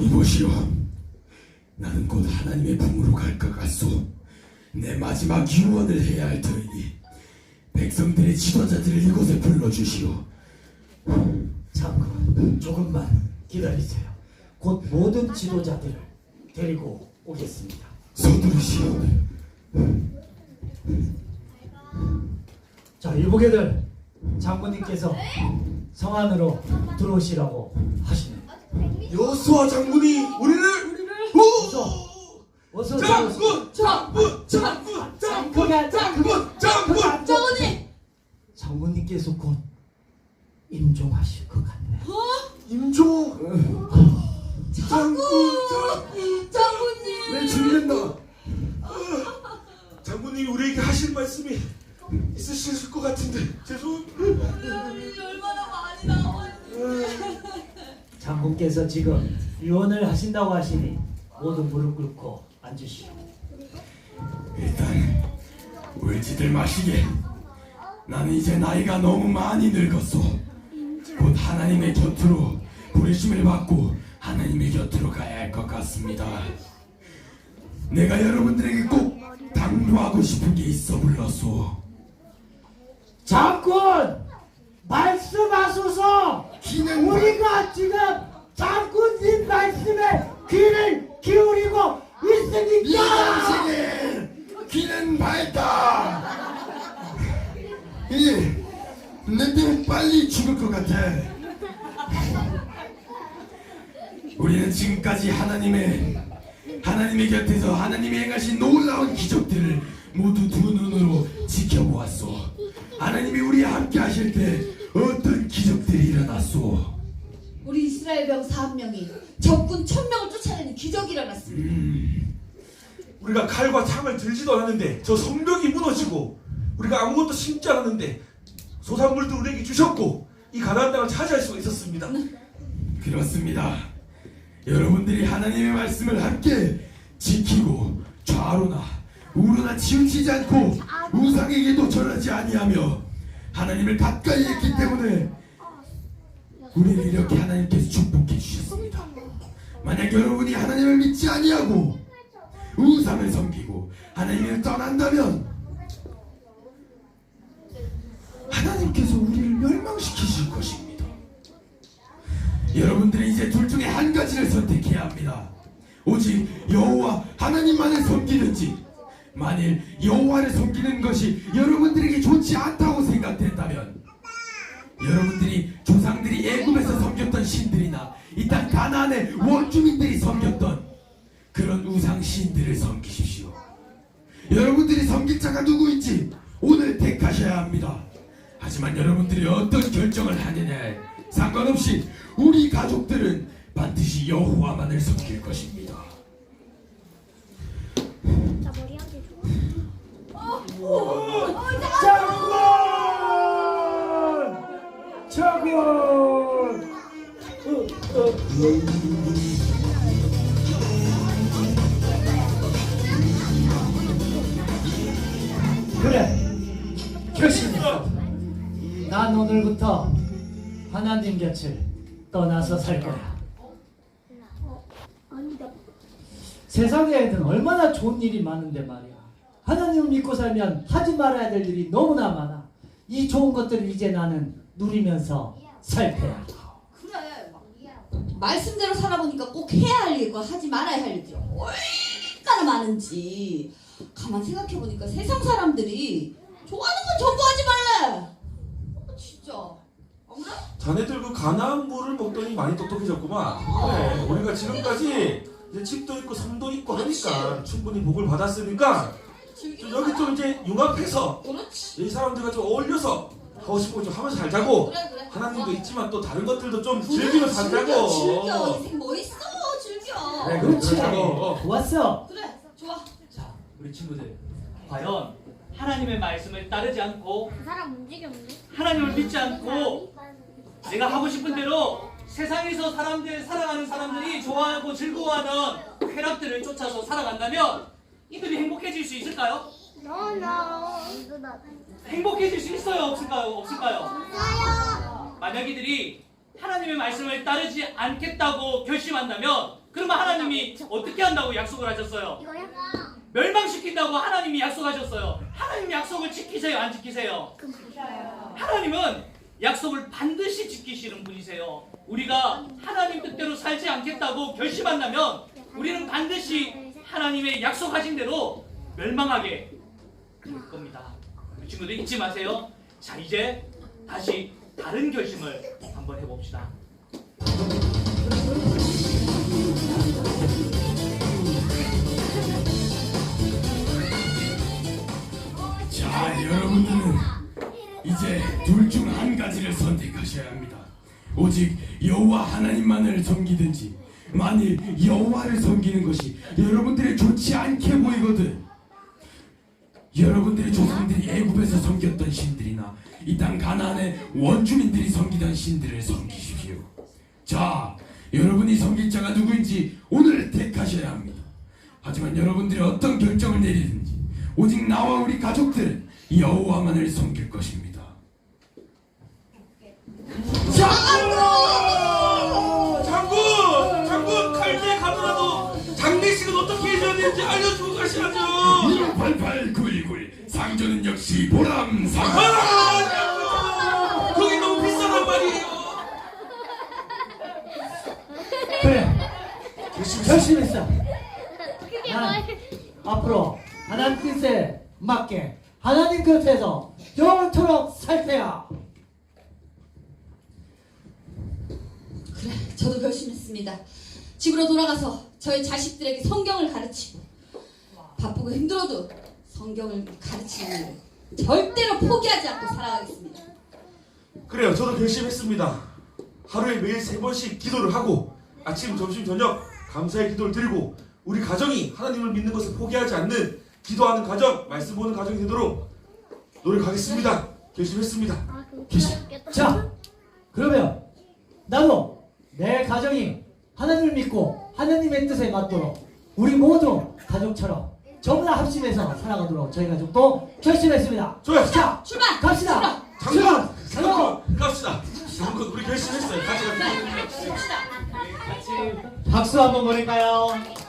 이보시오. 나는 곧 하나님의 품으로 갈 것 같소. 내 마지막 유언을 해야 할 터이니 백성들의 지도자들을 이곳에 불러주시오. 장군 조금만 기다리세요. 곧 모든 지도자들을 데리고 오겠습니다. 서두르시오. 자 일복애들 장군님께서 성 안으로 들어오시라고 하시네. 여수와 장군이 우리를 어서 어서 장군 장군 장군 장군 장군 장군! 장군님께서 곧 임종하실 것 같네. 임종 장군! 장군 장군님! 내 죽는다. 장군님이 우리에게 하실 말씀이 있으실 것 같은데 죄송합니다. 얼마나 많이 나왔는데. 장군께서 지금 유언을 하신다고 하시니 모두 무릎 꿇고 앉으시오. 일단 울지들 마시게. 나는 이제 나이가 너무 많이 늙었소. 곧 하나님의 곁으로 부르심을 받고 하나님의 곁으로 가야 할 것 같습니다. 내가 여러분들에게 꼭 당부하고 싶은 게 있어 불렀소. 장군 말씀하소서. 기는 우리가 지금 장군님 말씀에 귀를 기울이고 있으니까. 당신의 귀는 밝다. 이, 내 때문에 빨리 죽을 것 같아. 우리는 지금까지 하나님의 하나님의 곁에서 하나님이 행하신 놀라운 기적들을 모두 두 눈으로 지켜보았소. 하나님이 우리와 함께 하실 때 어떤 기적들이 일어났소. 우리 이스라엘 병사 한 명이 적군 천 명을 쫓아내는 기적이 일어났습니다. 우리가 칼과 창을 들지도 않았는데 저 성벽이 무너지고 우리가 아무것도 심지 않았는데 소산물도 우리에게 주셨고 이 가나안 땅을 차지할 수가 있었습니다. 그렇습니다. 여러분들이 하나님의 말씀을 함께 지키고 좌로나 우로나 치우치지 않고 우상에게도 절하지 아니하며 하나님을 가까이 했기 때문에 우리를 이렇게 하나님께서 축복해 주셨습니다. 만약 여러분이 하나님을 믿지 아니하고 우상을 섬기고 하나님을 떠난다면 여러분들은 이제 둘 중에 한 가지를 선택해야 합니다. 오직 여호와 하나님만을 섬기든지 만일 여호와를 섬기는 것이 여러분들에게 좋지 않다고 생각된다면 여러분들이 조상들이 애굽에서 섬겼던 신들이나 이 땅 가나안의 원주민들이 섬겼던 그런 우상 신들을 섬기십시오. 여러분들이 섬길 자가 누구인지 오늘 택하셔야 합니다. 하지만 여러분들이 어떤 결정을 하느냐에 상관없이 우리 가족들은 반드시 여호와만을 섬길 것입니다. 장군! 장군! 어, 어. 그래 결심했어 난 오늘부터 하나님 곁을 떠나서 살 거야. 세상에는 얼마나 좋은 일이 많은데 말이야. 하나님을 믿고 살면 하지 말아야 될 일이 너무나 많아. 이 좋은 것들을 이제 나는 누리면서 살 거야. 그래. 말씀대로 살아보니까 꼭 해야 할 일과 하지 말아야 할 일들이 얼마나 많은지. 가만 생각해보니까 세상 사람들이 좋아하는 건 전부 하지 말래. 어, 진짜. 안 그래? 자네들 그 가나안 물을 먹더니 많이 똑똑해졌구만. 그래, 우리가 지금까지 이제 집도 있고 섬도 있고 하니까 충분히 복을 받았으니까 좀 여기 좀 이제 융합해서 그렇지. 이 사람들과 좀 어울려서 하고 싶은 거좀 하면서 살자고. 그래 그래. 하나님도 어. 있지만 또 다른 것들도 좀 그래, 즐겨, 살자고. 즐겨. 인생 뭐 있어? 즐겨. 그래, 그렇지 그러자고. 좋았어 그래. 좋아. 자 우리 친구들 과연 하나님의 말씀을 따르지 않고 그 사람 움직였는데? 하나님을 믿지 않고 내가 하고 싶은 대로 세상에서 사람들 살아가는 사람들이 좋아하고 즐거워하는 쾌락들을 쫓아서 살아간다면 이들이 행복해질 수 있을까요? No, no. 행복해질 수 있어요? 없을까요? 없을까요? 만약 이들이 하나님의 말씀을 따르지 않겠다고 결심한다면 그러면 하나님이 어떻게 한다고 약속을 하셨어요? 이거야? 멸망시킨다고 하나님이 약속하셨어요. 하나님 약속을 지키세요? 안 지키세요? 하나님은 약속을 반드시 지키시는 분이세요. 우리가 하나님 뜻대로 살지 않겠다고 결심한다면 우리는 반드시 하나님의 약속하신 대로 멸망하게 될 겁니다. 친구들 잊지 마세요. 자, 이제 다시 다른 결심을 한번 해봅시다. 자, 여러분들은 이제 둘 중 한 가지를 선택하셔야 합니다. 오직 여호와 하나님만을 섬기든지 만일 여호와를 섬기는 것이 여러분들의 좋지 않게 보이거든 여러분들의 조상들이 애굽에서 섬겼던 신들이나 이 땅 가나안의 원주민들이 섬기던 신들을 섬기십시오. 자, 여러분이 섬길 자가 누구인지 오늘 택하셔야 합니다. 하지만 여러분들이 어떤 결정을 내리든지 오직 나와 우리 가족들은 여호와만을 섬길 것입니다. 장군! 장군! 칼때 가더라도 장례식은 어떻게 해줘야 되는지 알려주고 가셔야죠! 8891 상조는 역시 보람상 아, 장군! 거기 너무 비싸단 말이에요! 그래 결심했어 뭐야? 앞으로 하나님 뜻에 맞게 하나님 곁에서 영원토록 살 테야 그래, 저도 결심했습니다. 집으로 돌아가서 저희 자식들에게 성경을 가르치고 바쁘고 힘들어도 성경을 가르치는 일 절대로 포기하지 않고 살아가겠습니다. 그래요, 저도 결심했습니다. 하루에 매일 세 번씩 기도를 하고 아침, 점심, 저녁 감사의 기도를 드리고 우리 가정이 하나님을 믿는 것을 포기하지 않는 기도하는 가정, 말씀 보는 가정이 되도록 노력하겠습니다. 결심했습니다. 아, 귀엽겠다. 자 그러면 나도 내 가정이 하나님을 믿고 하나님의 뜻에 맞도록 우리 모두 가족처럼 전부 다 합심해서 살아가도록 저희 가족도 결심했습니다 좋아요. 자 출발! 갑시다 출발! 장군, 갑시다. 장군, 우리 결심했어요. 같이 갑시다. 갑시다. 같이 박수 한번 보낼까요?